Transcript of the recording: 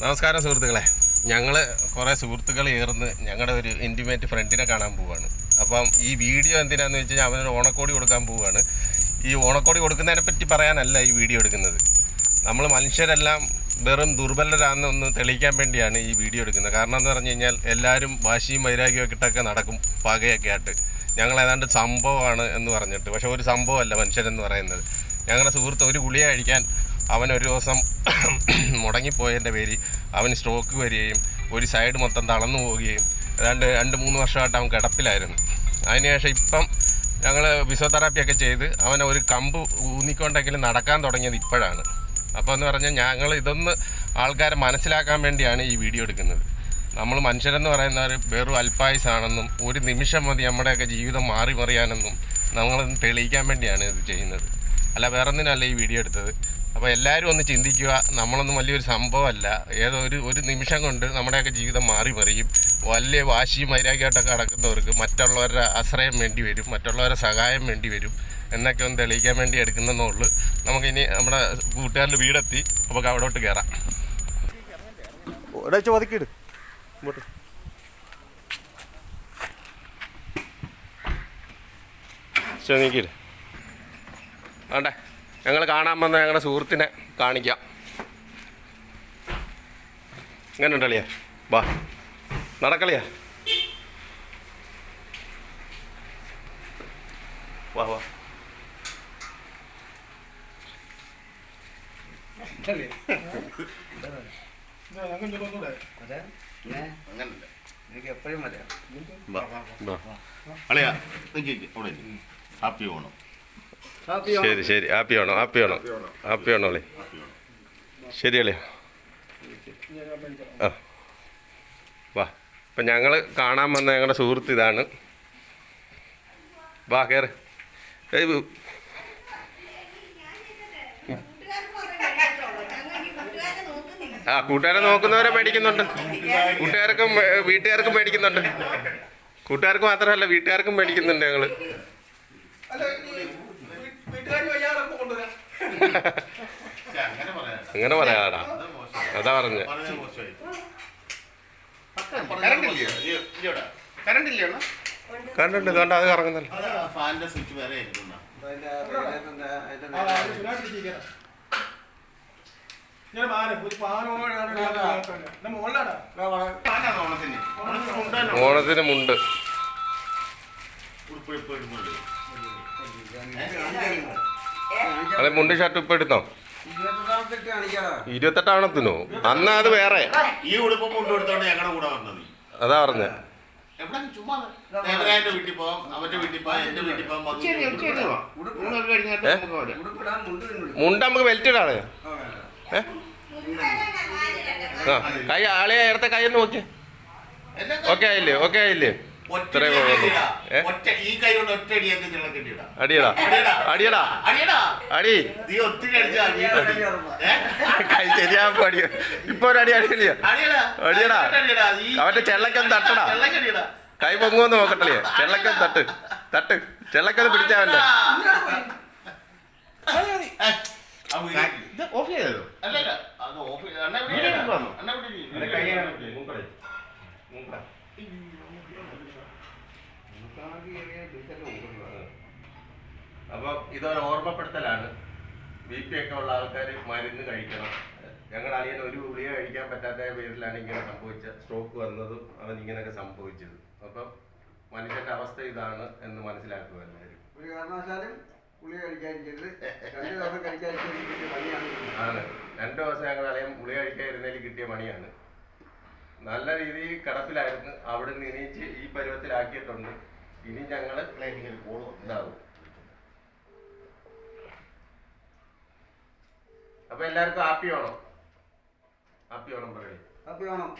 നമസ്കാരം സുഹൃത്തുക്കളെ. ഞങ്ങൾ കുറേ സുഹൃത്തുക്കൾ ചേർന്ന് ഞങ്ങളുടെ ഒരു ഇന്റിമേറ്റ് ഫ്രണ്ടിനെ കാണാൻ പോവുകയാണ് അപ്പം ഈ വീഡിയോ എന്തിനാന്ന് വെച്ച് കഴിഞ്ഞാൽ അവനൊരു ഓണക്കോടി കൊടുക്കാൻ പോവുകയാണ് ഈ ഓണക്കോടി കൊടുക്കുന്നതിനെ പറ്റി പറയാനല്ല ഈ വീഡിയോ എടുക്കുന്നത്. നമ്മൾ മനുഷ്യരെല്ലാം വെറും ദുർബലരാണെന്ന് തെളിയിക്കാൻ വേണ്ടിയാണ് ഈ വീഡിയോ എടുക്കുന്നത്. കാരണം എന്ന് പറഞ്ഞു കഴിഞ്ഞാൽ എല്ലാവരും വാശിയും വൈരാഗ്യമൊക്കെ ഇട്ടൊക്കെ നടക്കും പകയൊക്കെ ആയിട്ട്. ഞങ്ങൾ ഏതാണ്ട് സംഭവമാണ് എന്ന് പറഞ്ഞിട്ട്. പക്ഷേ ഒരു സംഭവമല്ല മനുഷ്യരെന്ന് പറയുന്നത്. ഞങ്ങളുടെ സുഹൃത്ത് ഒരു ഗുളിക കഴിക്കാൻ അവൻ ഒരു ദിവസം മുടങ്ങിപ്പോയതിന്റെ പേര് അവന് സ്ട്രോക്ക് വരികയും ഒരു സൈഡ് മൊത്തം തളർന്നു പോവുകയും. ഏതാണ്ട് രണ്ട് മൂന്ന് വർഷമായിട്ട് അവൻ കിടപ്പിലായിരുന്നു. അതിനുശേഷം ഇപ്പം ഞങ്ങൾ ഫിസിയോതെറാപ്പിയൊക്കെ ചെയ്ത് അവനെ ഒരു കമ്പ് ഊന്നിക്കൊണ്ടെങ്കിലും നടക്കാൻ തുടങ്ങിയത് ഇപ്പോഴാണ്. അപ്പോൾ എന്ന് പറഞ്ഞാൽ ഞങ്ങൾ ഇതൊന്ന് ആൾക്കാരെ മനസ്സിലാക്കാൻ വേണ്ടിയാണ് ഈ വീഡിയോ എടുക്കുന്നത്. നമ്മൾ മനുഷ്യരെന്ന് പറയുന്നവർ വെറും അൽപ്പായുസാണെന്നും ഒരു നിമിഷം മതി നമ്മുടെയൊക്കെ ജീവിതം മാറി മറിയാനെന്നും നമ്മളൊന്ന് തെളിയിക്കാൻ വേണ്ടിയാണ് ഇത് ചെയ്യുന്നത്. അല്ല വേറെ ഒന്നിനല്ല ഈ വീഡിയോ എടുത്തത്. അപ്പോൾ എല്ലാവരും ഒന്ന് ചിന്തിക്കുക. നമ്മളൊന്നും വലിയൊരു സംഭവമല്ല. ഏതോ ഒരു ഒരു നിമിഷം കൊണ്ട് നമ്മുടെയൊക്കെ ജീവിതം മാറി മറിയും. വലിയ വാശിയും വൈരാഗ്യമായിട്ടൊക്കെ നടക്കുന്നവർക്ക് മറ്റുള്ളവരുടെ ആശ്രയം വേണ്ടി വരും. മറ്റുള്ളവരുടെ സഹായം വേണ്ടി വരും. എന്നൊക്കെ ഒന്ന് തെളിയിക്കാൻ വേണ്ടി എടുക്കുന്നതേ ഉള്ളൂ. നമുക്കിനി നമ്മുടെ കൂട്ടുകാരുടെ വീടെത്തി. നമുക്ക് അവിടോട്ട് കയറാം. ഒരാഴ്ച പതുക്കിയിട് ഇങ്ങോട്ട്. ശരി ഞങ്ങൾ കാണാൻ വന്ന ഞങ്ങളുടെ സുഹൃത്തിനെ കാണിക്കാം. ഇങ്ങനെ ഉണ്ടളിയാ വാ. നടക്കളിയാ. വാ വാ. എപ്പോഴും അളിയാ ഹാപ്പി ഓണം ശരി ശരി. ഹാപ്പി ആണോ? ഹാപ്പി ആണോ? ഹാപ്പി ആണോ? അളി ശരി അളി ആ. വാ. ഇപ്പം ഞങ്ങൾ കാണാൻ വന്ന ഞങ്ങളുടെ സുഹൃത്ത് ഇതാണ്. വാ കയറ് ആ കൂട്ടുകാരെ നോക്കുന്നവരെ മേടിക്കുന്നുണ്ട് കൂട്ടുകാർക്കും വീട്ടുകാർക്കും മേടിക്കുന്നുണ്ട് കൂട്ടുകാർക്ക് മാത്രമല്ല വീട്ടുകാർക്കും മേടിക്കുന്നുണ്ട് ഞങ്ങൾ. അങ്ങനെ പറയാം അങ്ങനെ പറയാടാ അത് പറഞ്ഞ കണ്ടിട്ടുണ്ട് കണ്ട അത് കറങ്ങുന്നല്ലോ ഓണത്തിന് മുണ്ട് ഉടുപ്പ്. അതെ മുണ്ട് ഷർട്ട് ഇപ്പൊ എടുത്തോ? ഇരുപത്തെട്ടാണത്തിനു അന്ന് അത് വേറെ. ഈ ഉടുപ്പ് മുണ്ട് ഞങ്ങളുടെ കൂടെ വന്നത് അതാ പറഞ്ഞ. വീട്ടിൽ പോവാം അവന്റെ വീട്ടിൽ പോവാം എന്റെ വീട്ടിൽ പോവാം മുണ്ട് നമുക്ക് ഇടാണ് ഏ? ആ കൈ ആളെ നേരത്തെ കൈ ഒന്ന് നോക്കിയേ ഓക്കെ ആയില്ലേ ഓക്കെ ആയില്ലേ? അടിയടാ. ഈ കൈ കൊണ്ട് ഒറ്റ അടിയൊക്കെ ചിളക്കട്ടിടാ അടിയടാ. അടിയടാ. അടിയടാ. അടി. നീ ഒത്തിരി. കൈ അടി ഇപ്പൊ ഒരു അടി അടിയില്ല? അടിയടാ. അവന്റെ ചെള്ളക്കൊന്ന് തട്ടടാ. കൈ പൊങ്ങുമെന്ന് നോക്കട്ടെ ചെള്ളക്കൊന്ന് തട്ട്. തട്ട്. ചെള്ളക്കൊന്ന് പിടിച്ചാവല്ലേ അപ്പോൾ ഇതൊരു ഓർമ്മപ്പെടുത്തലാണ്. ബി പി ഒക്കെ ഉള്ള ആൾക്കാർ മരുന്ന് കഴിക്കണം. ഞങ്ങളുടെ അളിയൻ ഒരു ഗുളിക കഴിക്കാൻ പറ്റാത്ത പേരിലാണ് ഇങ്ങനെ സംഭവിച്ച സ്ട്രോക്ക് വന്നതും അവൻ ഇങ്ങനെയൊക്കെ സംഭവിച്ചത്. അപ്പം മനുഷ്യന്റെ അവസ്ഥ ഇതാണ് എന്ന് മനസ്സിലാക്കുക എല്ലാവരും. ഒരു കാരണവശാലും പുളി കഴിക്കാതിരിക്കരുത്. രണ്ട് ദിവസം കഴിക്കാതിരിക്കരുത് പണിയാണ് ആണ്. രണ്ടു ദിവസം ഞങ്ങൾ അളിയൻ ഗുളിക കഴിക്കാതിരുന്നതിൽ കിട്ടിയ പണിയാണ്. നല്ല രീതിയിൽ കടപ്പിലായിരുന്നു. അവിടെ നിന്ന് എണീച്ച് ഈ പരുവത്തിലാക്കിയിട്ടുണ്ട്. ഇനി ഞങ്ങൾ എനിക്കൊരു call ഉണ്ടാവും അപ്പൊ എല്ലാവർക്കും ഹാപ്പി ഓണം ഹാപ്പി ഓണം പറയേ. ഹാപ്പി വേണം